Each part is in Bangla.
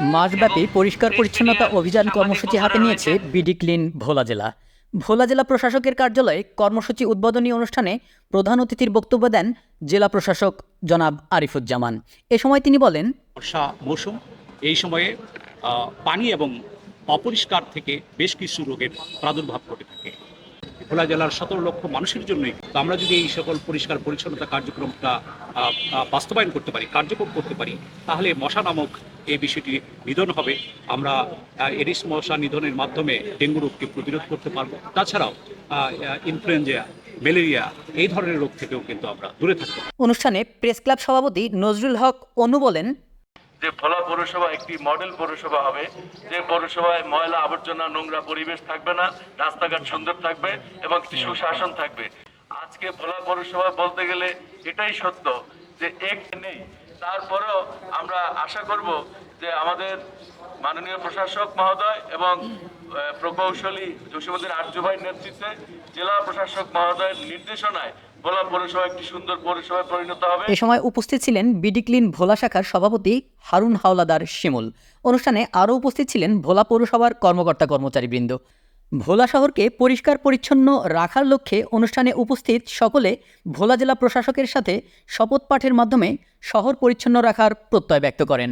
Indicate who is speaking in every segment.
Speaker 1: মাসব্যাপী পরিষ্কার পরিচ্ছন্নতা অভিযান কর্মসূচি হাতে নিয়েছে বিডি ক্লিন ভোলা জেলা। ভোলা জেলা প্রশাসকের কার্যালয়ে কর্মসূচি উদ্বোধনী অনুষ্ঠানে প্রধান অতিথির বক্তব্য দেন জেলা প্রশাসক জনাব আরিফুজ্জামান। এ সময় তিনি বলেন,
Speaker 2: বর্ষা মৌসুম, এই সময়ে পানি এবং অপরিষ্কার থেকে বেশ কিছু রোগের প্রাদুর্ভাব ঘটে থাকে। ভোলা জেলার সতেরো লক্ষ মানুষের জন্যই তো আমরা যদি এই সকল পরিষ্কার পরিচ্ছন্নতা কার্যক্রমটা বাস্তবায়ন করতে পারি, কার্যকর করতে পারি, তাহলে মশা নামক এই বিষয়টি নিধন হবে। আমরা এডিস মশা নিধনের মাধ্যমে ডেঙ্গু রোগকে প্রতিরোধ করতে পারব। তাছাড়াও ইনফ্লুয়েঞ্জা, ম্যালেরিয়া, এই ধরনের রোগ থেকেও কিন্তু আমরা দূরে থাকতে
Speaker 1: অনুষ্ঠানে প্রেস ক্লাব সভাপতি নজরুল হক অনু বলেন
Speaker 3: যে ভোলা পৌরসভা একটি মডেল পৌরসভা হবে যে পৌরসভায় ময়লা আবর্জনা নোংরা পরিবেশ থাকবে না রাস্তাঘাট সুন্দর থাকবে এবং একটি সুশাসন থাকবে। আজকে ভোলা পৌরসভা বলতে গেলে এটাই সত্য যে এক নেই। তারপরেও আমরা আশা করব যে আমাদের মাননীয় প্রশাসক মহোদয় এবং প্রকৌশলী জসীমুদ্দিন আর্য ভাইয়ের নেতৃত্বে জেলা প্রশাসক মহোদয়ের নির্দেশনায় ভোলা পৌরসভা একটি সুন্দর পৌরসভায় পরিণত হবে।
Speaker 1: এ সময় উপস্থিত ছিলেন বিডি ক্লিন ভোলা শাখার সভাপতি হারুন হাওলাদার শিমুল। অনুষ্ঠানে আরও উপস্থিত ছিলেন ভোলা পৌরসভার কর্মকর্তা কর্মচারীবৃন্দ। ভোলা শহরকে পরিষ্কার পরিচ্ছন্ন রাখার লক্ষ্যে অনুষ্ঠানে উপস্থিত সকলে ভোলা জেলা প্রশাসকের সাথে শপথ পাঠের মাধ্যমে শহর পরিচ্ছন্ন রাখার প্রত্যয় ব্যক্ত করেন।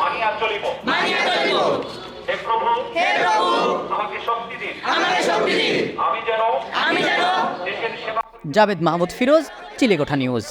Speaker 3: মানিয়া চলিব। হে প্রভু হে প্রভু আমাকে শক্তি দিন। আমাকে শক্তি দিন। আমি যেন আমি যেন
Speaker 1: জাভেদ মাহমুদ ফিরোজ চিলেকোঠা নিউজ।